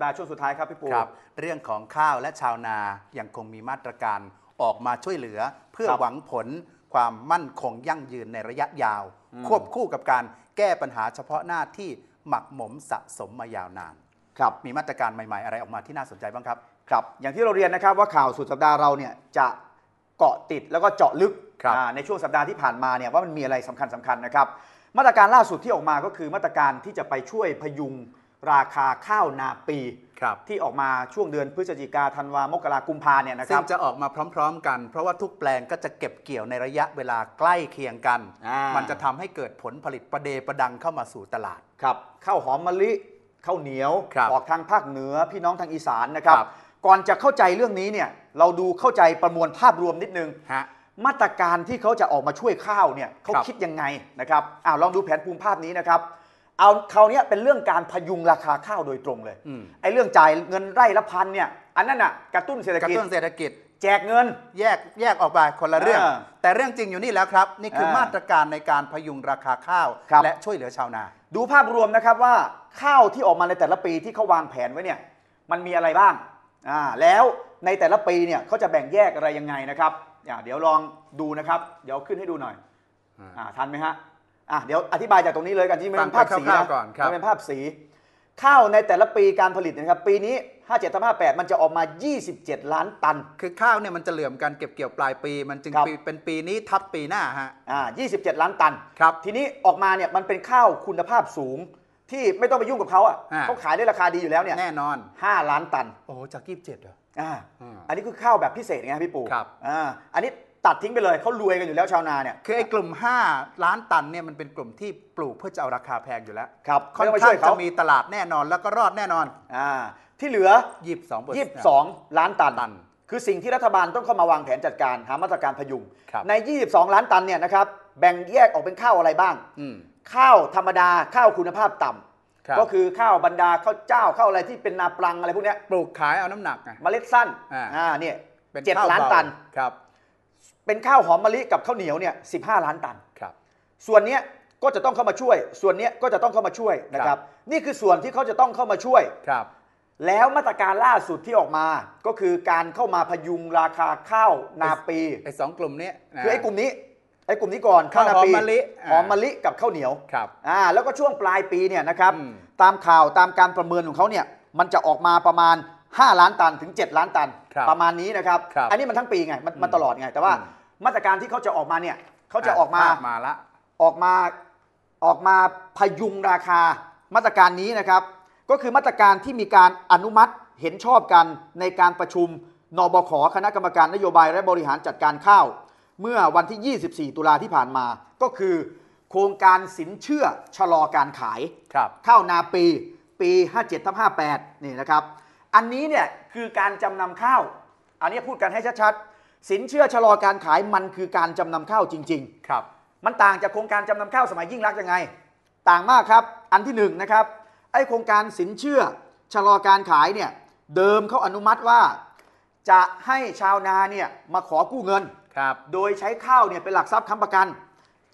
ฟ้าวันใหม่สุดสัปดาห์ช่วงสุดท้ายครับพี่ปูครับเรื่องของข้าวและชาวนายังคงมีมาตรการออกมาช่วยเหลือ เพื่อครับหวังผลความมั่นคงยั่งยืนในระยะยาวอืมควบคู่กับการแก้ปัญหาเฉพาะหน้าที่หมักหมมสะสมมายาวนานครับมีมาตรการใหม่ ๆ อะไรออกมาที่น่าสนใจบ้างครับครับ อย่างที่เราเรียนนะครับว่าข่าวสุดสัปดาห์เราเนี่ยจะเกาะติดแล้วก็เจาะลึกครับอ่าในช่วงสัปดาห์ที่ผ่านมาเนี่ยว่ามันมีอะไรสำคัญสคัญๆนะครับ มาตรการล่าสุดที่ออกมาก็คือมาตรการที่จะไปช่วยพยุง ราคาข้าวนาปีครับที่ออกมาช่วงเดือนพฤศจิกาธันวามกรากุมภาเนี่ยนะคซึ่รังบจะออกมาพร้อม ๆ กัน เพราะว่าทุกแปลงก็จะเก็บเกี่ยวในระยะเวลาใกล้เคียงกันอ่ามัมันจะทำให้เกิดผลผลิตประเดประดังเข้ามาสู่ตลาดครับข้าวหอมมะลิข้าวเหนียวครับออกทางภาคเหนือพี่น้องทางอีสานนะครับครับก่อนจะเข้าใจเรื่องนี้เนี่ยเราดูเข้าใจประมวลภาพรวมนิดนึงฮะมาตรการที่เขาจะออกมาช่วยข้าวเนี่ยเขาครับคิดยังไงนะครับอ้าวลองดูแผนภูมิภาพนี้นะครับ เอาคราวเนี้ยเป็นเรื่องการพยุงราคาข้าวโดยตรงเลยอืมไอ้เรื่องจ่ายเงินไร่ละพันเนี่ย อันนั้นน่ะกระตุ้นเศรษฐกระกิจตุ้นเศรษฐกิจ แจกเงิน แยกแยกออกไปคนละเรื่อง อ่าแต่เรื่องจริงอยู่นี่แล้วครับ นี่คืออ่ามาตรการในการพยุงราคาข้าว ครับ และช่วยเหลือชาวนา ดูภาพรวมนะครับว่าข้าวที่ออกมาในแต่ละปีที่เขาวางแผนไว้เนี่ยมันมีอะไรบ้างอ่าแล้วในแต่ละปีเนี่ยเขาจะแบ่งแยกอะไรยังไงนะครับอ่าเดี๋ยวลองดูนะครับ เดี๋ยวขึ้นให้ดูหน่อยอ่าอ่าทันไหมฮะ อะเดี๋ยวอธิบายจากตรงนี้เลยกันที่มันเป็นภาพสีฟังไปคร่านะวๆก่อนครับมันเป็นภาพสี ข้าวในแต่ละปีการผลิตนะครับปีนี้ 57ทับ58 มันจะออกมา 27 ล้านตัน คือข้าวเนี่ยมันจะเหลื่อมกันเก็บเกี่ยวปลายปี มันจึงครับปีเป็นปีนี้ทับปีหน้าฮะอ่า27 ล้านตันครับทีนี้ออกมาเนี่ยมันเป็นข้าวคุณภาพสูงที่ไม่ต้องไปยุ่งกับเขาอะอ่าเขาขายได้ราคาดีอยู่แล้วเนี่ยแน่นอน 5 ล้านตัน โอ้โหจากยี่สิบเจ็ดเหรออ่าอืมอันนี้คือข้าวแบบพิเศษไงพี่ปู่ครับอ่าอันนี้ ตัดทิ้งไปเลยเขารวยกันอยู่แล้วชาวนาเนี่ย คือไอ้กลุ่ม 5 ล้านตันเนี่ยมันเป็นกลุ่มที่ปลูกเพื่อจะเอาราคาแพงอยู่แล้วครับค่อนไม่ต้ข้างช่วยจะเขามีตลาดแน่นอนแล้วก็รอดแน่นอนอ่าที่เหลือ 22เปอร์22 ล้านตันตัน คือสิ่งที่รัฐบาลต้องเข้ามาวางแผนจัดการหามาตรการพยุงครับใน 22 ล้านตันเนี่ยนะครับแบ่งแยกออกเป็นข้าวอะไรบ้างอืมข้าวธรรมดาข้าวคุณภาพต่ำครับก็คือข้าวบรรดาข้าวเจ้าข้าวอะไรที่เป็นนาปลังอะไรพวกเนี้ยปลูกขายเอาน้ำหนักไงเมล็ดสั้นอ่าอ่าเนี่ยเป็นเจ็ดข้วล้านเบตันครับ เป็นข้าวหอมมะลิกับข้าวเหนียวเนี่ย15ล้านตัน ครับ ส่วนเนี้ยก็จะต้องเข้ามาช่วย ส่วนเนี้ยก็จะต้องเข้ามาช่วยนะคครัรับบนี่คือส่วนที่เขาจะต้องเข้ามาช่วย ครับ แล้วมาตรการล่าสุดที่ออกมา ก็คือการเข้ามาพยุงราคาข้าวนาปีไอ้สองกลุ่มนี้นะ คือไอ้กลุ่มนี้ ไอ้กลุ่มนี้ก่อนข้าวนาปีข้าวหอมมะลิอ่า หอมมะลิกับข้าวเหนียวครับ อ่าแล้วก็ช่วงปลายปีเนี่ยนะครับ อืม ตามข่าวตามการประเมินของเขาเนี่ยมันจะออกมาประมาณ 5 ล้านตันถึง 7 ล้านตัน ครับประมาณนี้นะครับ ครับอันนี้มันทั้งปีไงมันมันอืมตลอดไง แต่ว่าอืม มาตรการที่เขาจะออกมาเนี่ยเขาจะออกมา ภพมาละ ออกมาออกมาพยุงราคามาตรการนี้นะครับ ก็คือมาตรการที่มีการอนุมัติเห็นชอบกันในการประชุมนบขคณะกรรมการนโยบายและบริหารจัดการข้าว เมื่อวันที่ 24 ตุลาที่ผ่านมา ก็คือ โครงการสินเชื่อชะลอการขาย ครับ ข้าวนาปี ปี 57ทับ58 นี่นะครับ อันนี้เนี่ยคือการจำนำข้าว อันนี้พูดกันให้ชัดๆ สินเชื่อชะลอการขายมันคือการจำนำข้าวจริง ๆ ครับ มันต่างจากโครงการจำนำข้าวสมัยยิ่งรักษณ์ยังไง ต่างมากครับ อันที่หนึ่งนะครับ ไอ้โครงการสินเชื่อชะลอการขายเนี่ยเดิมเขาอนุมัติว่า จะให้ชาวนาเนี่ยมาขอกู้เงิน ครับ โดยใช้ข้าวเนี่ยเป็นหลักทรัพย์ค้ำประกัน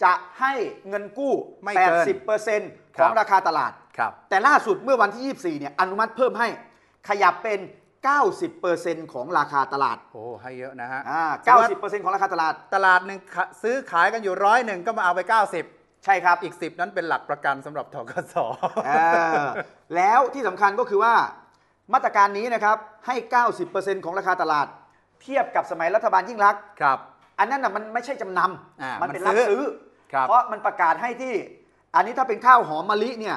จะให้เงินกู้ ไม่เกิน80%คขรัอบงราคาตลาด ครับ แต่ล่าสุดเมื่อวันที่ 24เนี่ยอนุมัติเพิ่มให้ ขยับเป็น 90%ของราคาตลาดโอ้ให้เยอะนะฮะอ่าสมมุติ90%ของราคาตลาด ตลาดหนึ่งขะซื้อขายกันอยู่ร้อยหนึ่งก็มาเอาไป 90 ใช่ครับอีก 10 นั้นเป็นหลักประกันสำหรับทกส เออแล้วที่สำคัญก็คือว่า มาตรการนี้นะครับ ให้ 90%ของราคาตลาด เทียบกับสมัยรัฐบาลยิ่งรักษณ์ ครับ อันนั้นน่ะมันไม่ใช่จำนอ่าำ มันมันเป็นซื้รับอซื้อ ครับ เพราะมันประกาศให้ที่ อันนี้ถ้าเป็นข้าวหอมมะลิเนี่ย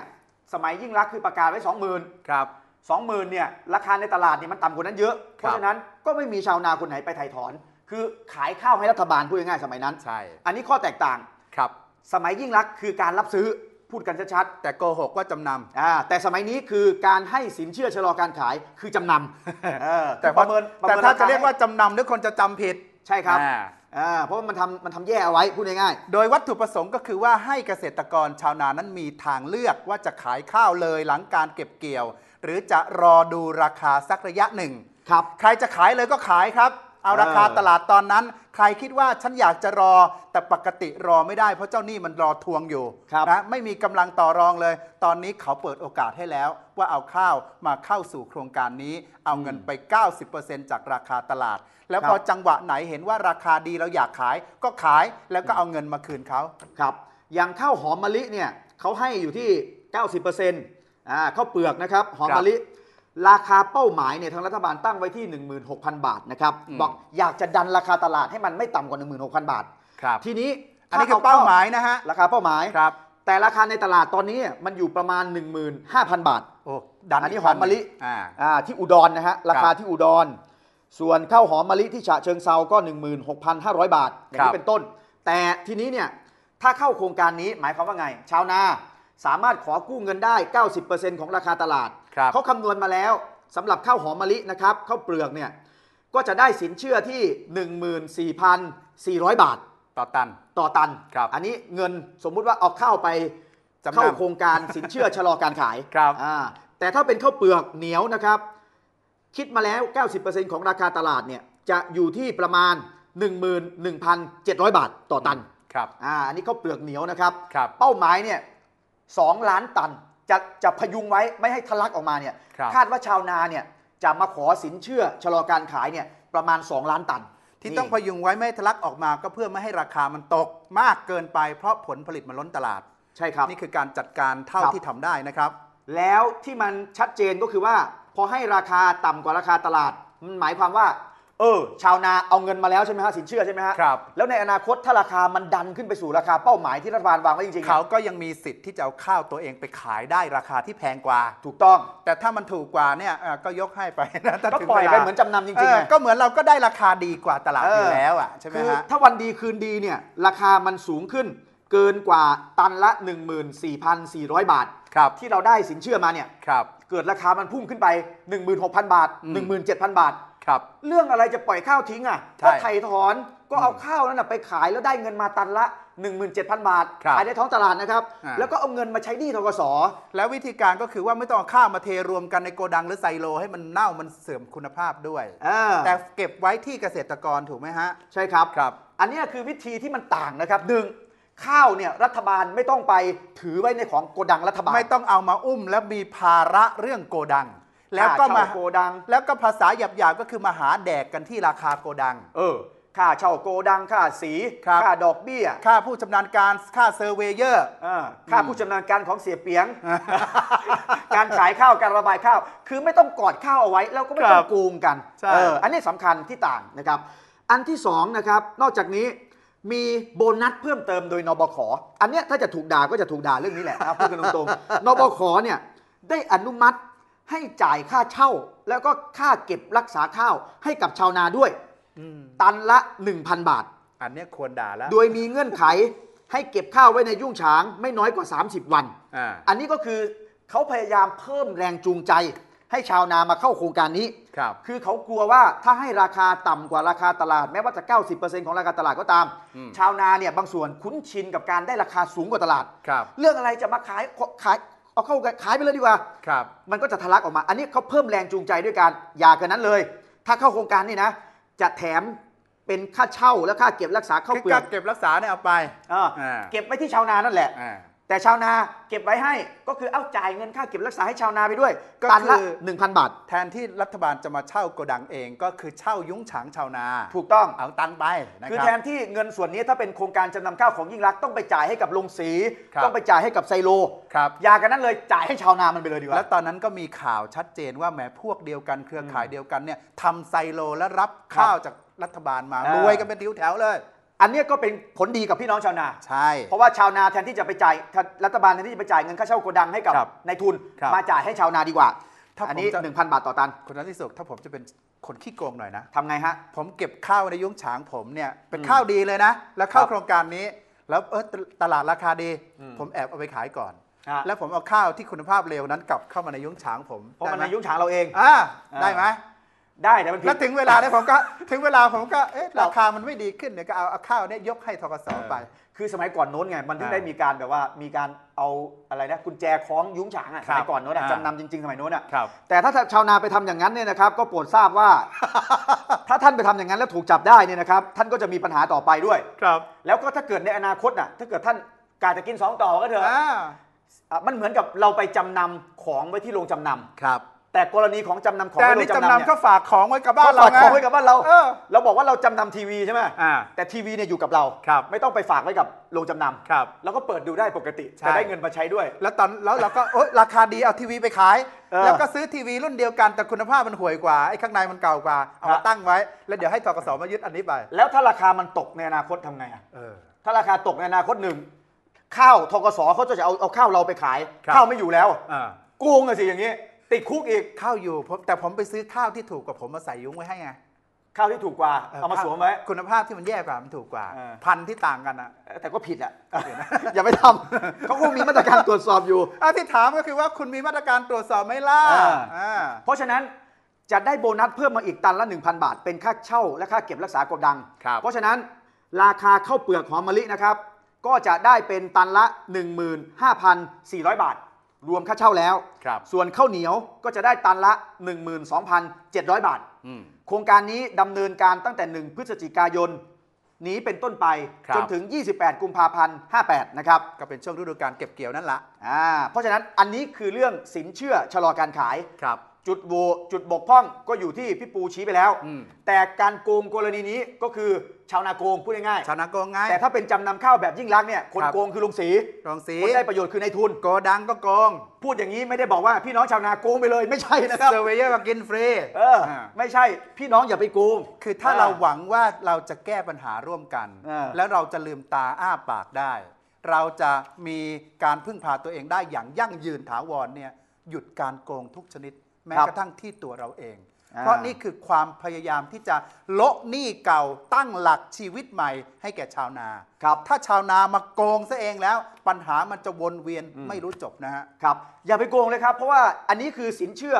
สมัยยิ่งรักษณ์คือประกาศไว้ 20,000 ครับ 20,000เนี่ยราคาในตลาดเนี่ยมันต่ำกว่านั้นเยอะ เพครัราะบฉะนั้นก็ไม่มีชาวนาคนไหนไปไถ่ถอน คือขายข้าวให้รัฐบาลพูดง่ายๆสมัยนั้น ใช่ อันนี้ข้อแตกต่างครับ สมัยยิ่งรักษณ์คือการรับซื้อพูดกันชัดๆแต่โกหกว่าจำนอ่าแต่สมัยนี้คือการให้สินเชื่อชะลอการขายคือจำนำเออำแต่ประเมินประแต่เมินถ้าคจะเรียกว่าให้จำนำหรือคนจะจำผิดใช่ครับอ่าอ่าเพราะว่ามันทำมันทำแย่เอาไว้พูดง่ายโดยวัตถุประสงค์ก็คือว่าให้เกษตรกรชาวนานั้นมีทางเลือกว่าจะขายข้าวเลยหลังการเก็บเกี่ยว หรือจะรอดูราคาสักระยะหนึ่งๆครับ ใครจะขายเลยก็ขายครับ เอาราคาเออตลาดตอนนั้น ใครคิดว่าฉันอยากจะรอแต่ปกติรอไม่ได้เพราะเจ้าหนี้มันรอทวงอยู่ครับ นะไม่มีกำลังต่อรองเลย ตอนนี้เขาเปิดโอกาสให้แล้ว ว่าเอาข้าวมาเข้าสู่โครงการนี้ เอาเงินไป 90%จากราคาตลาด แล้วครับพอจังหวะไหนเห็นว่าราคาดีเราอยากขายก็ขายแล้วก็เอาเงินมาคืนเขา ครับ อย่างข้าวหอมมะลิเนี่ยเขาให้อยู่ที่ 90% อ่าข้าวเปลือกนะครับหอมมะลิราคาเป้าหมายเนี่ยทางรัฐบาลตั้งไว้ที่ 16,000 บาทนะครับอืมบอกอยากจะดันราคาตลาดให้มันไม่ต่ำกว่า 16,000 บาทครับทีนี้อันนี้คือเป้าหมายนะฮะราคาเป้าหมายครับแต่ราคาในตลาดตอนนี้มันอยู่ประมาณ 15,000 บาทโอ้ดันอันนี้กหอมมะลิอ่าอ่าที่อุดรนะฮะราคาที่อุดร ส่วนข้าวหอมมะลิที่ฉะเชิงเซาก็ 16,500 บาทอย่างครันี้บเป็นต้น แต่ทีนี้เนี่ยถ้าเข้าโครงการนี้หมายความว่าไง ชาวนา สามารถขอกู้เงินได้ 90%ของราคาตลาด ครับเขาคำนวณมาแล้วสำหรับข้าวหอมมะลินะครับข้าวเปลือกเนี่ยก็จะได้สินเชื่อที่ 14,400 บาทต่อตัน ต่อตัน ครับอันนี้เงินสมมุติว่าเอาข้าวไปจำนำเข้าโครงการสินเชื่อ ชะลอการขายครับ อ่าแต่ถ้าเป็นข้าวเปลือกเหนียวนะครับ คิดมาแล้ว 90%ของราคาตลาดเนี่ยจะอยู่ที่ประมาณ 11,700 บาทต่อตันครับ อ่าอันนี้ข้าวเปลือกเหนียวนะครับ ครับ เป้าหมายเนี่ย สองล้านตัน จะจะพยุงไว้ไม่ให้ทะลักออกมาเนี่ยครับคาดว่าชาวนาเนี่ยจะมาขอสินเชื่อชะลอการขายเนี่ยประมาณ 2 ล้านตัน ที่นี่ต้องพยุงไว้ไม่ให้ทะลักออกมาก็เพื่อไม่ให้ราคามันตกมากเกินไปเพราะผลผลิตมันล้นตลาด ใช่ครับนี่คือการจัดการเท่าครับที่ทำได้นะครับ แล้วที่มันชัดเจนก็คือว่าพอให้ราคาต่ำกว่าราคาตลาดมันหมายความว่า เออ ชาวนาเอาเงินมาแล้วใช่ไหมฮะสินเชื่อใช่ไหมฮะครับ แล้วในอนาคตถ้าราคามันดันขึ้นไปสู่ราคาเป้าหมายที่รัฐบาลวางไว้จริงๆเขาเนี่ยก็ยังมีสิทธิ์ที่จะเอาข้าวตัวเองไปขายได้ราคาที่แพงกว่า ถูกต้อง แต่ถ้ามันถูกกว่าเนี่ยเอ่อก็ยกให้ไปนะถ้าก็ถึงปล่อยวลาไปเหมือนจำนำจริงๆเออไงก็เหมือนเราก็ได้ราคาดีกว่าตลาดเออออยู่แล้วอะใช่ไหมคือฮะ ถ้าวันดีคืนดีเนี่ยราคามันสูงขึ้น เกินกว่าตันละ 14,400 บาท ครับ ที่เราได้สินเชื่อมาเนี่ยครับ เกิดราคามันพุ่งขึ้นไป 16,000 บาทอืม17,000 บาท ครับเรื่องอะไรจะปล่อยข้าวทิ้งอะใช่ก็ไถ่ถอนก็เอาข้าวนั้นนะไปขายแล้วได้เงินมาตันละ 17,000 บาท ครับขายในท้องตลาดนะครับ อ่า แล้วก็เอาเงินมาใช้หนี้ทกส แล้ววิธีการก็คือว่าไม่ต้องเอาข้าวมาเทรวมกันในโกดังหรือไซโล ให้มันเน่ามันเสื่อมคุณภาพด้วย เออ แต่เก็บไว้ที่เกษตรกรถูกไหมฮะ ใช่ครับ ครับอันเนี้ยคือวิธีที่มันต่างนะครับหนึ่งข้าวเนี่ยรัฐบาลไม่ต้องไปถือไว้ในของโกดังรัฐบาล ไม่ต้องเอามาอุ้มแล้วมีภาระเรื่องโกดัง แล้วก็ค่มาเช่โกดัง แล้วก็ภาษาหยาบๆก็คือมาหาแดกกันที่ราคาโกดัง เออค่าเช่าโกดังค่าสีครับค่าดอกเบี้ย ค่าผู้ชำนาญการค่าเซอร์เวเยอร์เออค่าผู้ชำนาญการของเสียเปียง การขายข้าวการระบายข้าว คือไม่ต้องกอดข้าวเอาไว้ แล้วก็ไม่ต้อครังบโกงกันใช่เอออันนี้สำคัญที่ต่างนะครับ อันที่สองนะครับนอกจากนี้มีโบนัสเพิ่มเติมโดยนบขอันเนี้ยถ้าจะถูกด่าก็จะถูกด่าเรื่องนี้แหละนะครับพูดกันตรงๆนบขเนี่ยได้อนุมัติ ให้จ่ายค่าเช่า แล้วก็ค่าเก็บรักษาข้าวให้กับชาวนาด้วย อืมตันละ 1,000 บาท อันเนี้ยควรด่าแล้วโดยมีเงื่อนไขให้เก็บข้าวไว้ในยุ่งฉางไม่น้อยกว่า 30 วัน อ่าอันนี้ก็คือเขาพยายามเพิ่มแรงจูงใจ ให้ชาวนามาเข้าโครงการนี้ ครับ คือเขากลัวว่าถ้าให้ราคาต่ำกว่าราคาตลาดแม้ว่าจะ 90%ของราคาตลาดก็ตาม อืม ชาวนาเนี่ยบางส่วนคุ้นชินกับการได้ราคาสูงกว่าตลาด ครับ เรื่องอะไรจะมาขายขาย เอาเข้าขายไปเลยดีกว่า ครับ มันก็จะทะลักออกมา อันนี้เขาเพิ่มแรงจูงใจด้วยการอย่าเกินนั้นเลย ถ้าเข้าโครงการนี่นะ จะแถมเป็นค่าเช่าและค่าเก็บรักษาข้าวคือเปลือกการเก็บรักษาเนี่ยเอาไปเอออ่าเก็บไว้ที่ชาวนานั่นแหละอ่า แต่ชาวนาเก็บไว้ให้ก็คือเอาจ่ายเงินค่าเก็บรักษาให้ชาวนาไปด้วยก็ตันละคือ 1,000 บาท แทนที่รัฐบาลจะมาเช่าโกดังเองก็คือเช่ายุ้งฉางชาวนา ถูกต้อง เอาตังค์ไปนะคือครัแทนที่เงินส่วนนี้ถ้าเป็นโครงการจำนำข้าวของยิ่งรักษณ์ต้องไปจ่ายให้กับโรงสี ครับ ต้องไปจ่ายให้กับไซโลครับ อย่ากันนั้นเลยจ่ายให้ชาวนามันไปเลยดีกแล้วว่าตอนนั้นก็มีข่าวชัดเจนว่าแหมพวกเดียวกันเครือข่ายเดียวกันเนี่ยทำไซโลและรับครับข้าวจากรัฐบาลมาอ่าร รวยกันเป็นทิวแถวเลย อันเนี้ยก็เป็นผลดีกับพี่น้องชาวนา ใช่ เพราะว่าชาวนาแทนที่จะไปจ่ายรัฐบาลแทนที่จะไปจ่ายเงินค่าเช่าโกดังให้กับครับนายทุน ครับ มาจ่ายให้ชาวนาดีกว่า ถ้าอันนี้ ผมจะ1,000 บาทต่อตันคุณนัทที่สุขถ้าผมจะเป็นคนขี้โกงหน่อยนะ ทำไงฮะ ผมเก็บข้าวในยุ้งฉางผมเนี่ยเป็นอืมข้าวดีเลยนะ แล้วเข้าครับโครงการนี้ แล้วเออตตลาดราคาดี อืมผมแอบเอาไปขายก่อน ฮะ แล้วผมเอาข้าวที่คุณภาพเลวนั้นกลับเข้ามาในยุ้งฉางผมเพราะมันได้ในไหยุ้งฉางเราเอง อ่าอ่าได้ไหม ได้แต่มันผิแล้วดถึงเวลาเนี่ยผมก็ถึงเวลาผมก็เอ๊ะครับราคามันไม่ดีขึ้นเนี่ยก็เอาเอาข้าวเนี่ยยกให้ทกสไป คือสมัยก่อนโน้นไง มันถึงอ่าได้มีการแบบว่ามีการเอาอะไรนะกุญแจคล้องยุ้งฉางอะคสรับมัยก่อนโน้นอะอ่า จำนำจริงๆสมัยโน้นอะครับ แต่ถ้าชาวนาไปทำอย่างนั้นเนี่ยนะครับก็โปรดทราบว่า ถ้าท่านไปทำอย่างนั้นแล้วถูกจับได้เนี่ยนะครับท่านก็จะมีปัญหาต่อไปด้วย ครับ แล้วก็ถ้าเกิดในอนาคตน่ะถ้าเกิดท่านกาจะกินสองต่อก็เถอะอ่าอะมันเหมือนกับเราไปจำนำของไว้ที่โรงจำนำ ครับ แต่กรณีของจำนำของแต่ไว้อันโรนี้งจำจำนำนำเนี่ยเขาฝากของไว้กับบ้านเขาเราฝากไง ของไว้กับบ้านเรา เออเราบอกว่าเราจำนำทีวีใช่ไหมอ่าแต่ทีวีเนี่ยอยู่กับเรา ครับ ไม่ต้องไปฝากไว้กับโรงจำนำครับ แล้วก็เปิดดูได้ปกติใช่ จะได้เงินมาใช้ด้วย แล้วตอนแล้วเราก็โอ๊ยราคาดีเอาทีวีไปขาย เออแล้วก็ซื้อทีวีรุ่นเดียวกันแต่คุณภาพมันห่วยกว่าไอ้ข้างในมันเก่ากว่าเอาครัมาบ ตั้งไว้ แล้วเดี๋ยวให้ทกสมายึดอันนี้ไปแล้วถ้าราคามันตกในอนาคตทำไงอะเออ ถ้าราคาตกในอนาคตหนึ่งข้าวทกสเขาจะเอาเอาข้าวเราไปขาย ครับ ข้าวไม่อยู่แล้ว อ่า โกงอะสิอย่างนี้ ติดคุกอีกข้าวอยู่ผมแต่ผมไปซื้อข้าวที่ถูกกว่าผมมาใส่ยุ้งไว้ให้ไงข้าวที่ถูกกว่า เอามาสวมไว้ คุณภาพที่มันแย่กว่ามันถูกกว่า เออ พันธุ์ที่ต่างกันอะ แต่ก็ผิดอะ อย่าไปทำ เขาคงมีมาตรการตรวจสอบอยู่อะที่ถามก็คือว่าคุณมีมาตรการตรวจสอบไหมล่ะอ่า อ่าเพราะฉะนั้นจะได้โบนัสเพิ่มมาอีกตันละ 1,000 บาท เป็นค่าเช่าและค่าเก็บรักษาโกดัง ครับเพราะฉะนั้นราคาข้าวเปลือกหอมมะลินะครับ ก็จะได้เป็นตันละ 15,400 บาท รวมค่าเช่าแล้ว ครับส่วนข้าวเหนียวก็จะได้ตันละ 12,700 บาท อืม โครงการนี้ดำเนินการตั้งแต่ 1 พฤศจิกายน นี้เป็นต้นไป ครับ จนถึง 28 กุมภาพันธ์ 58 นะครับก็เป็นช่วงฤดูการเก็บเกี่ยวนั่นละอ่าเพราะฉะนั้นอันนี้คือเรื่องสินเชื่อชะลอการขาย ครับ จุดโหวจุดบกพร่องก็อยู่ที่พี่ปูชี้ไปแล้วอืมแต่การโกงกรณีนี้ก็คือชาวนาโกงพูดง่ายชาวนาโกงไงๆแต่ถ้าเป็นจำนำข้าวแบบยิ่งรักษณ์เนี่ยคนครับ โกงคือลุงศรีรองสีคนได้ประโยชน์คือนายทุน โกดังก็โกงพูดอย่างนี้ไม่ได้บอกว่าพี่น้องชาวนาโกงไปเลยไม่ใช่นะครับเซอร์เวเยอร์ก็กินฟรีเออไม่ใช่พี่น้องอย่าไปโกง คือถ้าเราหวังว่าเราจะแก้ปัญหาร่วมกันเออแล้วเราจะลืมตาอ้าปากได้ เราจะมีการพึ่งพาตัวเองได้อย่างยั่งยืนถาวรเนี่ยหยุดการโกงทุกชนิด แม้กระทั่งที่ตัวเราเองอ่าเพราะนี่คือความพยายามที่จะโละหนี้เก่าตั้งหลักชีวิตใหม่ให้แก่ชาวนาครับถ้าชาวนามาโกงซะเองแล้ว ปัญหามันจะวนเวียนอืมไม่รู้จบนะฮะครับอย่าไปโกงเลยครับ เพราะว่าอันนี้คือสินเชื่อ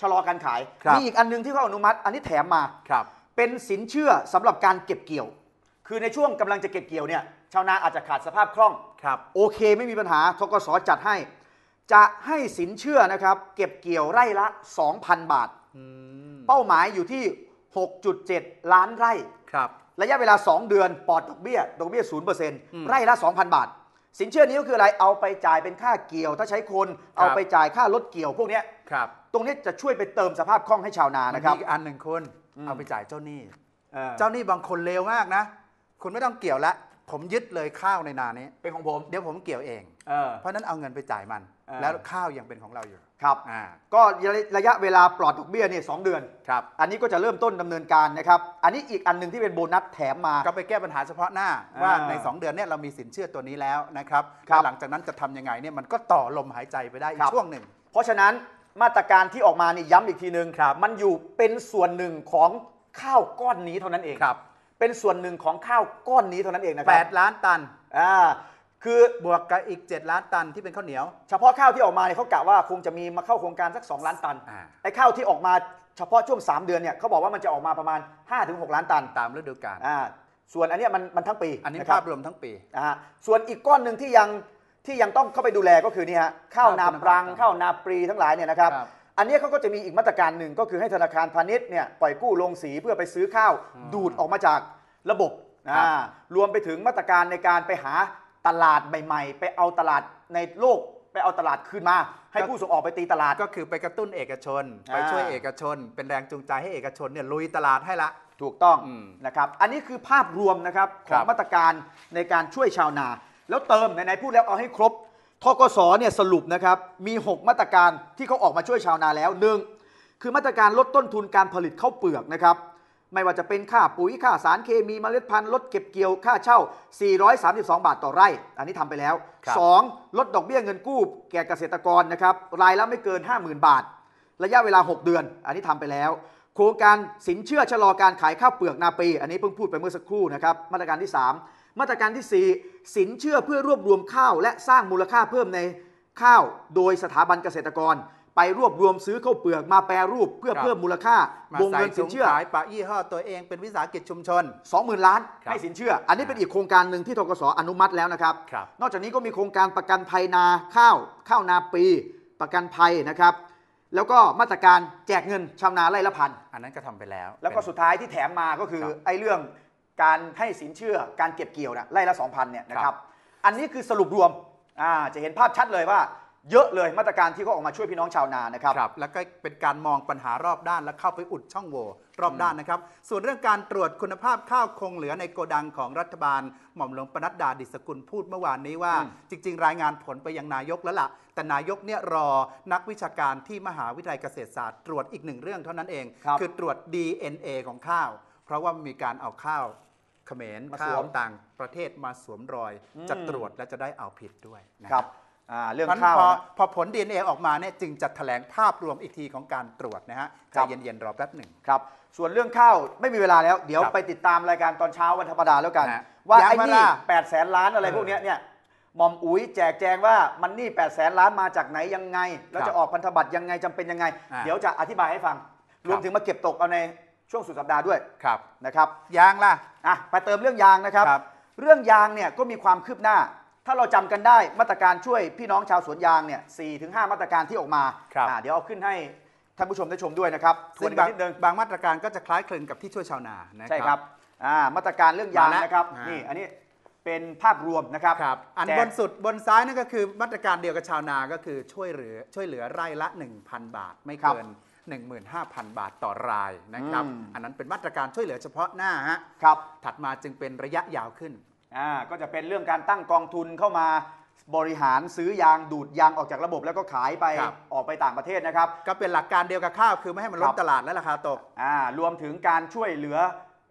ชะลอการขายครับมีอีกอันหนึงที่เขาอนุมัติ อันนี้แถมมาครับ เป็นสินเชื่อสำหรับการเก็บเกี่ยว คือในช่วงกำลังจะเก็บเกี่ยวเนี่ยชาวนาอาจจะขาดสภาพคล่องครับโอเค ไม่มีปัญหาทกสจัดให้ จะให้สินเชื่อนะครับ เก็บเกี่ยวไร่ละ 2,000 บาทอืมเป้าหมายอยู่ที่ 6.7 ล้านไร่ครับระยะเวลา 2 เดือนปลอดดอกเบี้ยดอกเบี้ยม0%ไร่ละ 2,000 บาท สินเชื่อนี้ก็คืออะไรเอาไปจ่ายเป็นค่าเกี่ยว ถ้าใช้คนเอาไปจ่ายค่ารถเกี่ยวพวกเนี้ยครับตรงนี้จะช่วยไปเติมสภาพคล่องให้ชาวนามันนะครับมีอีกอันหนึ่งคุณอืมเอาไปจ่ายเจ้าหนี้เออเจ้าหนี้บางคนเลวมากนะ คุณไม่ต้องเกี่ยวละผมยึดเลยข้าวในนานี้เป็นของผมเดี๋ยวผมเกี่ยวเอง เออ เพราะฉะนั้นเอาเงินไปจ่ายมัน เออ แล้วข้าวยังเป็นของเราอยู่ครับ อ่าก็ระยะเวลาปลอดดอกเบี้ยเนี่ยสองเดือน ครับ อันนี้ก็จะเริ่มต้นดำเนินการนะครับ อันนี้อีกอันหนึ่งที่เป็นโบนัสแถมมา ก็ไปแก้ปัญหาเฉพาะหน้า อ่าว่าใน 2 เดือนเนี่ยเรามีสินเชื่อตัวนี้แล้วนะครับครับแล้วหลังจากนั้นจะทำยังไงเนี่ยมันก็ต่อลมหายใจไปได้อีครักบ ช่วงหนึ่ง เพราะฉะนั้นมาตรการที่ออกมานี่ย้ำอีกทีหนึ่งครับมันอยู่เป็นส่วนหนึ่งของข้าวก้อนนี้เท่านั้นเองครับ เป็นส่วนหนึ่งของข้าวก้อนนี้เท่านั้นเองนะครั8ล้านตัน อ่า คือบวกกับอีก 7 ล้านตันที่เป็นข้าวเหนียว เฉพาะข้าวที่ออกมาเนี่ยเขากะว่าคงจะมีมาเข้าโครงการสัก 2 ล้านตันอ่า ไอ้ข้าวที่ออกมาเฉพาะช่วง 3 เดือนเนี่ยเขาบอกว่ามันจะออกมาประมาณ 5-6 ล้านตันตามฤดูกาลอ่าส่วนอันเนี้ยมันมันทั้งปีอันนี้ะครัภาบ พรวมทั้งปีอ่าส่วนอีกก้อนหนึ่งที่ยังที่ยังต้องเข้าไปดูแลก็คือนี่ฮะข้าวนาปรังข้าวข้าวนาปรีทั้งหลายเนี่ยนะครับ ครับอันนี้เขาก็จะมีอีกมาตรการหนึ่งก็คือให้ธนาคารพาณิชย์เนี่ยปล่อยกู้ลงสีเพื่อไปซื้อข้าวอืมดูดออกมาจากระบบครับ อ่ารวมไปถึงมาตรการในการไปหา ตลาดใหม่ๆ ไปเอาตลาดในโลกไปเอาตลาดคืนมา ให้ผู้ส่งออกไปตีตลาด ก็คือไปกระตุ้นเอกชนอ่าไปช่วยเอกชน เป็นแรงจูงใจให้เอกชนเนี่ยลุยตลาดให้ละ ถูกต้องอืมนะครับ อันนี้คือภาพรวมนะครับขครัองบมาตรการในการช่วยชาวนา แล้วเติมไหนๆพูดแล้วเอาให้ครบทกสเนี่ยสรุปนะครับมี 6 มาตรการที่เขาออกมาช่วยชาวนาแล้วหนึ่งคือมาตรการลดต้นทุนการผลิตข้าวเปลือกนะครับ ไม่ว่าจะเป็นค่าปุ๋ยค่าสารเคมีเมล็ดพันธุ์ลดเก็บเกี่ยวค่าเช่า 432 บาทต่อไร่ อันนี้ทำไปแล้วครับ 2. ลดดอกเบี้ยเงินกู้ แก่เกษตรกรนะครับรายละไม่เกิน 50,000 บาท ระยะเวลา 6 เดือน อันนี้ทำไปแล้ว โครงการสินเชื่อชะลอการขายข้าวเปลือกนาปี อันนี้เพิ่งพูดไปเมื่อสักครู่นะครับมาตรการที่ 3 มาตรการทีสี่4 สินเชื่อเพื่อรวบรวมข้าว และสร้างมูลค่าเพิ่มในข้าว โดยสถาบันเกษตรกร ไปรวบรวมซื้อข้าวเปลือกมาแปรรูปเพื่อครับเพิ่มมูลค่ามาวงใส่เงินสิถุนงเชื่อขายปะยี่ห้อตัวเองเป็นวิสาหกิจชุมชน 20,000 ล้านครับให้สินเชื่อ อันนี้เป็นอีกโครงการหนึ่งที่ทกสอนุมัติแล้วนะครับครับ นอกจากนี้ก็มีโครงการประกันภัยนาข้าวข้าวนาปีประกันภัยนะครับแล้วก็มาตรการแจกเงินชาวนาไร่ละพัน อันนั้นก็ทำไปแล้ว แล้วก็เป็นสุดท้ายที่แถมมาก็คือครับไอ้เรื่องการให้สินเชื่อการเก็บเกี่ยวนะไร่ละ2,000เนี่ยนะคครัรับบอันนี้คือสรุปรวมอ่าจะเห็นภาพชัดเลยว่า เยอะเลยมาตรการที่เขาออกมาช่วยพี่น้องชาวนานะครับ ครับแล้วก็เป็นการมองปัญหารอบด้าน และเข้าไปอุดช่องโหว่รอบด้านนะครับ ส่วนเรื่องการตรวจคุณภาพข้าวคงเหลือในโกดังของรัฐบาล หม่อมหลวงปนัดดาดิสกุลพูดเมื่อวานนี้ว่า อืม จริง ๆ รายงานผลไปยังนายกแล้วล่ะ แต่นายกเนี่ยรอนักวิชาการที่มหาวิทยาลัยเกษตรศาสตร์ตรวจอีกหนึ่งเรื่องเท่านั้นเองครับอตรวจ DNA ของข้าว เพราะว่ามีการเอาข้าวเขมรมาสข้าวมวต่างประเทศมาสวมรอย อืม จะตรวจและจะได้เอาผิดด้วยนะครับอ่า เรื่องเพราะฉะข้านั้นวพอนะพอผล DNA ออกมาเนี่ยจึงจะแถลงภาพรวมอีกทีของการตรวจนะฮะคใจรับเย็นๆรอแป๊บหนึ่งครับ ส่วนเรื่องข้าวไม่มีเวลาแล้ว เดี๋ยวครับไปติดตามรายการตอนเช้าวันธรรมดาแล้วกันฮะว่ายังไอ้เวนี่ลาแปดแสนล้านอะไรเออพวกเนี้ยเนี่ยหมอมอุ๋ยแจกแจงว่ามันนี่8ปดแสนล้านมาจากไหนยังไง แล้วครับจะออกพันธบัตรยังไงจำเป็นยังไงอ่าเดี๋ยวจะอธิบายให้ฟัง รวมถึงมาเก็บตกเอาในช่วงสุดสัปดาห์ด้วยครับนะครับยางล่ะอะไปเติมเรื่องยางนะครับครับเรื่องยางเนี่ยก็มีความคืบหน้า ถ้าเราจำกันได้มาตรการช่วยพี่น้องชาวสวนยางเนี่ยสี่ถึงห้ามาตรการที่ออกมาครับอะเดี๋ยวเอาขึ้นให้ท่านผู้ชมได้ชมด้วยนะครับทวซึ่นงกันบางนิดนึงบางมาตรการก็จะคล้ายคลึงกับที่ช่วยชาวนานะใช่ครับอ่ามาตรการเรื่องยางมาแล้วนะครับอ่านี่นี่อันนี้เป็นภาพรวมนะครับครับอันแจกบนสุดบนซ้ายนั่นก็คือมาตรการเดียวกับชาวนาก็คือช่วยเหลือช่วยเหลือไร่ละ 1,000 บาท ไม่เกิน 15,000 บาทต่อรายนะครับอืมอันนั้นเป็นมาตรการช่วยเหลือเฉพาะหน้าฮะครับถัดมาจึงเป็นระยะยาวขึ้น อ่าก็จะเป็นเรื่องการตั้งกองทุนเข้ามาบริหารซื้อยางดูดยางออกจากระบบแล้วก็ขายไปครับ ออกไปต่างประเทศนะครับ ก็เป็นหลักการเดียวกับข้าว คือไม่ให้มันล้ครันบตลาดและราคาตก อ่ารวมถึงการช่วยเหลือ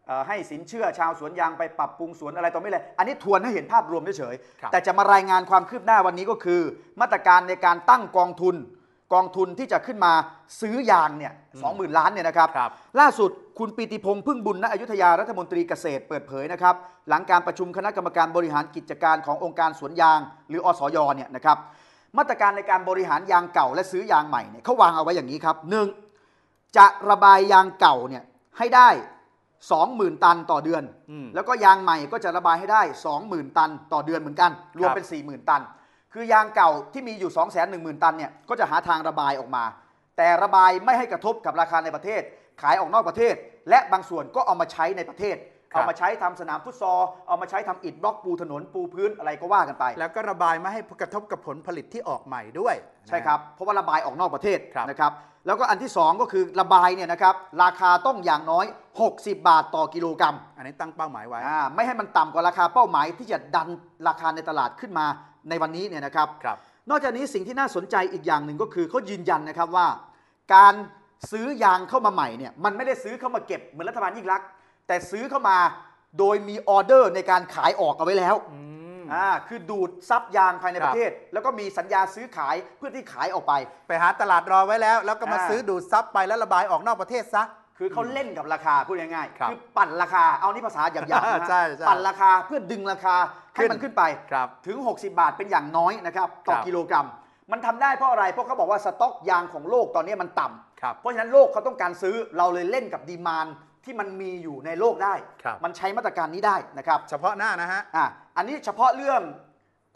เอ่อให้สินเชื่อชาวสวนยางไปปรับปรุงสวนอะไรต่อไม่เลยอันนี้ทวนให้เห็นภาพรวมเฉยครับ ๆแต่จะมารายงานความคืบหน้าวันนี้ก็คือ มาตรการในการตั้งกองทุน กองทุนที่จะขึ้นมาซื้อยางเนี่ยสองหมื่นล้านเนี่ยนะครับครับล่าสุดคุณปีติพงษ์พึ่งบุญณอยุธยารัฐมนตรีเกษตรเปิดเผยนะครับ หลังการประชุมคณะกรรมการบริหารกิจการขององค์การสวนยาง หรืออสยเนี่ยนะครับมาตรการในการบริหารยางเก่าและซื้อยางใหม่เนี่ยเขาวางเอาไว้อย่างนี้ครับหนึ่งจะระบายยางเก่าเนี่ยให้ได้20,000 ตันต่อเดือนอืมแล้วก็ยางใหม่ก็จะระบายให้ได้ 20,000 ตันต่อเดือนเหมือนกัน รวมเป็น 40,000 ตัน คือยางเก่าที่มีอยู่ 210,000 ตันเนี่ยก็จะหาทางระบายออกมา แต่ระบายไม่ให้กระทบกับราคาในประเทศ ขายออกนอกประเทศ และบางส่วนก็เอามาใช้ในประเทศ ครับ เอามาใช้ทำสนามฟุตซอลเอามาใช้ทำอิฐบล็อกปูถนนปูพื้นอะไรก็ว่ากันไป แล้วก็ระบายไม่ให้กระทบกับผลผลิตที่ออกใหม่ด้วย ใช่ครับ เพราะว่าระบายออกนอกประเทศครับนะครับ แล้วก็อันที่ 2 ก็คือระบายเนี่ยนะครับราคาต้องอย่างน้อย 60 บาทต่อกิโลกรัมอันนี้ตั้งเป้าหมายไว้ อ่าไม่ให้มันต่ำกว่าราคาเป้าหมายที่จะดันราคาในตลาดขึ้นมาในวันนี้เนี่ยนะครับ ครับ นอกจากนี้สิ่งที่น่าสนใจอีกอย่างหนึ่งก็คือเขายืนยันนะครับว่า การซื้อยางเข้ามาใหม่เนี่ยมันไม่ได้ซื้อเข้ามาเก็บเหมือนรัฐบาลยิ่งรักษณ์แต่ซื้อเข้ามาโดยมีออเดอร์ในการขายออกเอาไว้แล้ว อืม อ่าคือดูดซับยางภายในคปรับระเทศ แล้วก็มีสัญญาซื้อขายเพื่อที่ขายออกไป ไปหาตลาดรอไว้แล้ว แล้วก็มาอ่าซื้อดูดซับไปแล้วระบายออกนอกประเทศซะคือเขาเล่นกับราคาพูดง่ายครับๆคือปั่นราคาเอานี่ภาษาหยาบๆนะฮะใช่ใช่ปั่นราคาเพื่อดึงราคาให้มันขึ้นไปครับถึง 60 บาทเป็นอย่างน้อยนะครับต่อครับกิโลกรัม มันทำได้เพราะอะไรเพราะเขาบอกว่าสต็อกยางของโลกตอนนี้มันต่ำครับเพราะฉะนั้นโลกเขาต้องการซื้อเราเลยเล่นกับดีมาน ที่มันมีอยู่ในโลกได้ ครับ มันใช้มาตรการนี้ได้นะครับเฉพาะหน้านะฮะ อะอันนี้เฉพาะเรื่อง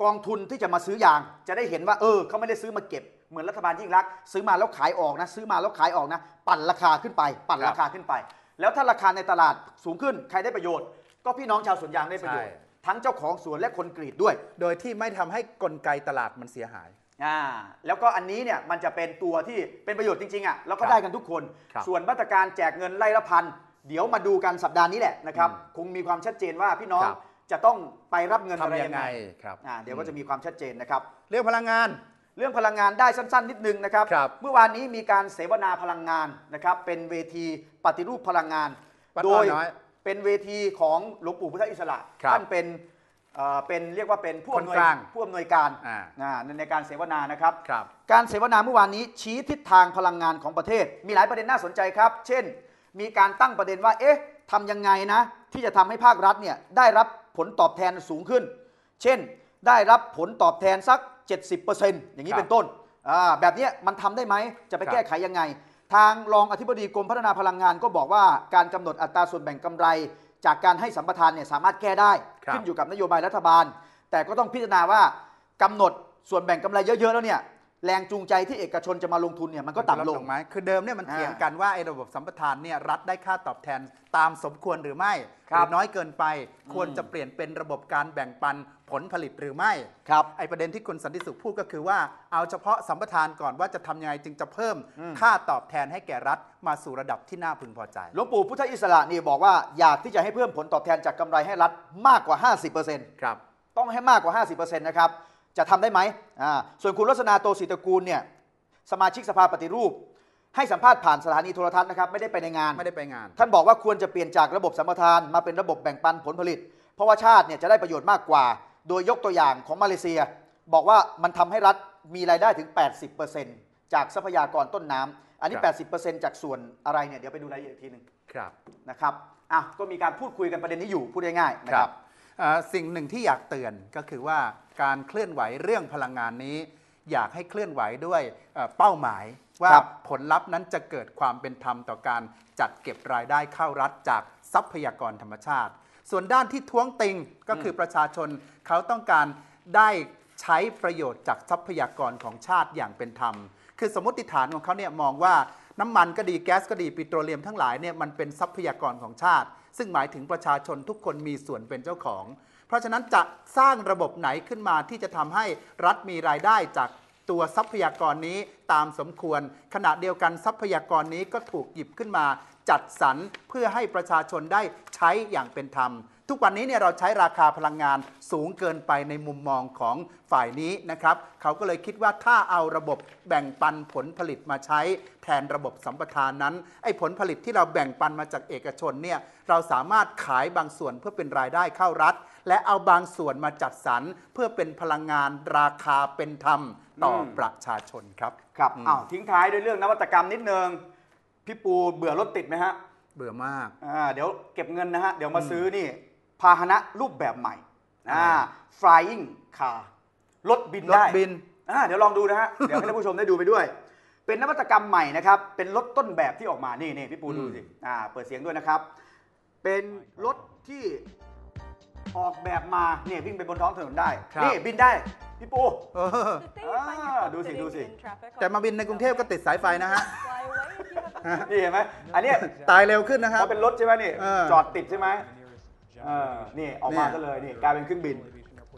กองทุนที่จะมาซื้อยาง จะได้เห็นว่าเออเขาไม่ได้ซื้อมาเก็บ เหมือนรัฐบาลยิ่งรักษณ์ซื้อมาแล้วขายออกนะ ซื้อมาแล้วขายออกนะ ปั่นราคาขึ้นไป ปั่นครับราคาขึ้นไป แล้วถ้าราคาในตลาดสูงขึ้น ใครได้ประโยชน์ ก็พี่น้องชาวสวนยางได้ประโยชน์ ใช่ ทั้งเจ้าของสวนและคนกรีดด้วย โดยที่ไม่ทำให้กลไกตลาดมันเสียหาย อ่าแล้วก็อันนี้เนี่ยมันจะเป็นตัวที่เป็นประโยชน์จริงๆอะแล้วก็ครับได้กันทุกคน ครับส่วนมาตรการแจกเงินไล่ละพัน เดี๋ยวมาดูกันสัปดาห์นี้แหละนะครับอืมคงมีความชัดเจนว่าพี่น้องครับจะต้องไปรับเงินอะไรทำยัยังงไงไงครับอ่าเดี๋ยวก็จะมีความชัดเจนนะครับ เรื่องพลังงาน เรื่องพลังงานได้สั้น ๆ นิดนึงนะครับครับเมื่อวานนี้มีการเสวนาพลังงานนะครับ เป็นเวทีปฏิรูปพลังงานวัดโดอ้อยน้อยเป็นเวทีของหลวงปู่พุทธอิสระครับท่านเป็นเอ่อเป็นเรียกว่าเป็นผู้อำนวยคนกลางผู้อำนวยการอ่าอ่าในในการเสวนานะครับครับการเสวนาเมื่อวานนี้ชี้ทิศทางพลังงานของประเทศ มีหลายประเด็นน่าสนใจครับ เช่น มีการตั้งประเด็นว่า เอ๊ะทำยังไงนะ ที่จะทำให้ภาครัฐเนี่ยได้รับผลตอบแทนสูงขึ้น เช่น ได้รับผลตอบแทนสัก 70%อย่างนี้ครับเป็นต้นอ่าแบบเนี้ยมันทำได้ไหม จะไปครับแก้ไขยังไง ทางรองอธิบดีกรมพัฒนาพลังงานก็บอกว่าการกำหนดอัตราส่วนแบ่งกำไร จากการให้สัมปทานเนี่ยสามารถแก้ได้ครับขึ้นอยู่กับนโยบายรัฐบาล แต่ก็ต้องพิจารณาว่ากำหนดส่วนแบ่งกำไรเยอะๆแล้วเนี่ย แรงจูงใจที่เอกชนจะมาลงทุนเนี่ยมันก็ต่ำลงไหมคือเดิมเนี่ยมันอ่าเถียงกันว่าไอ้ระบบสัมปทานเนี่ยรัฐได้ค่าตอบแทนตามสมควรหรือไม่หครับรือน้อยเกินไปควรอืมจะเปลี่ยนเป็นระบบการแบ่งปันผลผลิตหรือไม่ครับไอ้ประเด็นที่คุณสันติสุขพูดก็คือว่าเอาเฉพาะสัมปทานก่อนว่าจะทำยังไงจึงจะเพิ่มอืมค่าตอบแทนให้แก่รัฐมาสู่ระดับที่น่าพึงพอใจหลวงปู่พุทธอิสระนี่บอกว่าอยากที่จะให้เพิ่มผลตอบแทนจากกำไรให้รัฐมากกว่า 50%ครับต้องให้มากกว่า 50%นะครับ จะทำได้ไหมอ่าส่วนคุณรัศนาโตศิตระกูลเนี่ยสมาชิกสภาปฏิรูป ให้สัมภาษณ์ผ่านสถานีโทรทัศน์นะครับไม่ได้ไปในงานไม่ได้ไปงาน ท่านบอกว่าควรจะเปลี่ยนจากระบบสัมปทานมาเป็นระบบแบ่งปันผลผลิต เพราะว่าชาติเนี่ยจะได้ประโยชน์มากกว่า โดยยกตัวอย่างของมาเลเซีย บอกว่ามันทำให้รัฐมีรายได้ถึง 80%จากทรัพยากรต้นน้ำอันนี้ครับ80%จากส่วนอะไรเนี่ยเดี๋ยวไปดูรายละเอียดอีกทีหนึ่งครับนะครับอะก็มีการพูดคุยกันประเด็นนี้อยู่พูดง่ายๆนะครับเอ่อ สิ่งหนึ่งที่อยากเตือนก็คือว่าการเคลื่อนไหวเรื่องพลังงานนี้ อยากให้เคลื่อนไหวด้วยเอ่อเป้าหมายว่าครับผลลัพธ์นั้นจะเกิดความเป็นธรรมต่อการจัดเก็บรายได้เข้ารัฐจากทรัพยากรธรรมชาติ ส่วนด้านที่ท้วงติงก็คือประชาชนเขาต้องการได้ใช้ประโยชน์จากทรัพยากรของชาติอย่างเป็นธรรม คือสมมติฐานของเขาเนี่ยมองว่าน้ำมันก็ดีแก๊สก็ดีปิโตรเลียมทั้งหลายเนี่ยมันเป็นทรัพยากรของชาติ ซึ่งหมายถึงประชาชนทุกคนมีส่วนเป็นเจ้าของ เพราะฉะนั้นจะสร้างระบบไหนขึ้นมาที่จะทำให้รัฐมีรายได้จากตัวทรัพยากรนี้ตามสมควร ขณะเดียวกันทรัพยากรนี้ก็ถูกหยิบขึ้นมา จัดสรรเพื่อให้ประชาชนได้ใช้อย่างเป็นธรรม ทุกวันนี้เนี่ยเราใช้ราคาพลังงานสูงเกินไปในมุมมองของฝ่ายนี้นะครับ เขาก็เลยคิดว่าถ้าเอาระบบแบ่งปันผลผลิตมาใช้แทนระบบสัมปทานนั้นไอ้ผลผลิตที่เราแบ่งปันมาจากเอกชนเนี่ยเราสามารถขายบางส่วนเพื่อเป็นรายได้เข้ารัฐ และเอาบางส่วนมาจัดสรรเพื่อเป็นพลังงานราคาเป็นธรรมต่ออม ประชาชนครับ ครับอ้าวทิ้งท้ายด้วยเรื่องนวัตกรรมนิดนึง พี่ปูเบื่อรถติดไหมฮะเบื่อมาก อ่าเดี๋ยวเก็บเงินนะฮะ เดี๋ยวมาซื้อนี่ พาหนะรูปแบบใหม่อ่าอะไร flying car รถบินรถได้บิน อ่าเดี๋ยวลองดูนะฮะ เดี๋ยวให้ท่านผู้ชมได้ดูไปด้วย เป็นนวัตกรรมใหม่นะครับ เป็นรถต้นแบบที่ออกมา นี่นี่พี่ปูอืมดูสิ อ่า เปิดเสียงด้วยนะครับ เป็นรถที่ออกแบบมาเนี่ยวิ่งไปบนท้องถนนได้นี่บินได้ พี่ปู เออ Ah, ดูสิดูสิ แต่มาบินในกรุงเทพก็ติดสายไฟนะฮะ นี่เห็นไหมอันเนี้ยตายเร็วขึ้นนะครับพอเป็นรถใช่ไหมนี่เออจอดติดใช่ไหมเออนี่ออกมาก็เลยนี่กลายเป็นเครื่องบิน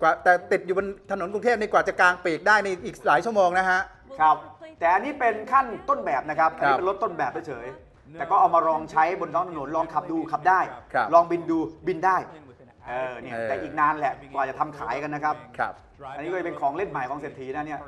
กว่าแต่ติดอยู่บนถนนกรุงเทพนี่กว่าจะกลางปีกได้ในอีกหลายชั่วโมงนะฮะครับแต่อันนี้เป็นขั้นต้นแบบนะครับอันครันี้บเป็นรถต้นแบบเฉยๆแต่ก็เอามาลองใช้บนท้องถนนลองขับดูขับได้ครับลองบินดูบินได้เออเนี่ยเออแต่อีกนานแหละกว่าจะทำขายกันนะครับครับ อันนี้ก็เป็นของเล่นใหม่ของเศรษฐีนะเนี่ย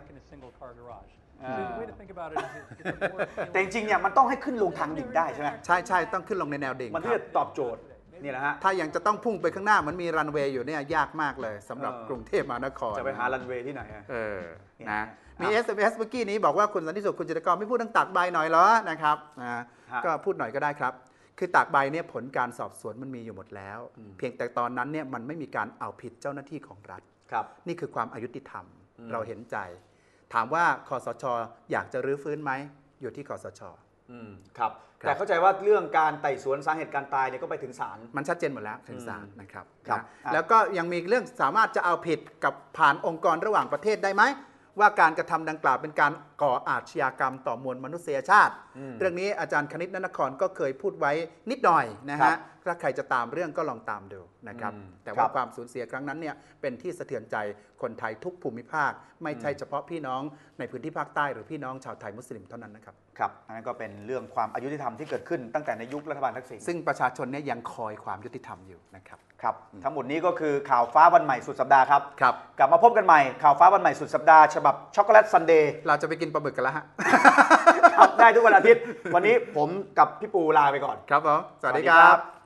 So the way to think about it is it- it's a more แต่จริงๆเนี่ยมันต้องให้ขึ้นลงทางดิ่งได้ใช่ไหมใช่ใช่ต้องขึ้นลงในแนวดิ่งมันคที่รับจะตอบโจทย์นี่แหละฮะถ้ายังจะต้องพุ่งไปข้างหน้าเหมันมีรันเวย์อยู่เนี่ยยากมากเลยสำหรับเออกรุงเทพมหานคร จะไปหารันเวย์ที่ไหนอะเออเนี่ยนะคมีรับ SMS เมื่อกี้นี้บอกว่าคุณสันติสุขคุณจิตรกรไม่พูดเรื่องตากใบหน่อยเหรอนะครับนะฮะก็พูดหน่อยก็ได้ครับ คือตากใบเนี่ยผลการสอบสวนมันมีอยู่หมดแล้วอืมเพียงแต่ตอนนั้นเนี่ยมันไม่มีการเอาผิดเจ้าหน้าที่ของรัฐครับ นี่คือความอายุติธรรมอืมเราเห็นใจ ถามว่าคอสช อยากจะรื้อฟื้นไหมอยู่ที่คอสช อืมครับ ครับ แต่เข้าใจว่าเรื่องการไต่สวนสาเหตุการตายเนี่ยก็ไปถึงศาล มันชัดเจนหมดแล้วถึงศาลนะครับครับ นะอะแล้วก็ยังมีเรื่องสามารถจะเอาผิดกับผ่านองค์กรระหว่างประเทศได้ไหม ว่าการกระทำดังกล่าวเป็นการก่ออาชญากรรมต่อมวลมนุษยชาติอืมเรื่องนี้อาจารย์คณิตนนครก็เคยพูดไว้นิดหน่อยนะครัฮะบถ้าใครจะตามเรื่องก็ลองตามดูนะครับอืมแต่ครัว่าบความสูญเสียครั้งนั้นเนี่ยเป็นที่สะเทือนใจคนไทยทุกภูมิภาค ไม่ใช่เฉพาะพี่น้องในพื้นที่ภาคใต้หรือพี่น้องชาวไทยมุสลิมเท่านั้นนะครับ ครับอันนั้นก็เป็นเรื่องความอายุติธรรมที่เกิดขึ้นตั้งแต่ในยุครัฐบาลทักษิณซึ่งประชาชนเนี่ยยังคอยความยุติธรรมอยู่นะครับครับทั้งหมดนี้ก็คือข่าวฟ้าวันใหม่สุดสัปดาห์ครับครับกลับมาพบกันใหม่ข่าวฟ้าวันใหม่สุดสัปดาห์ฉบับช็อกโกแลตซันเดย์เราจะไปกินปลาหมึกกันแล้วฮะครับได้ทุกวันอาทิตย์ วันนี้ผมกับพี่ปูลาไปก่อนครับผมสวัสดีสวัสดีคครัรับบ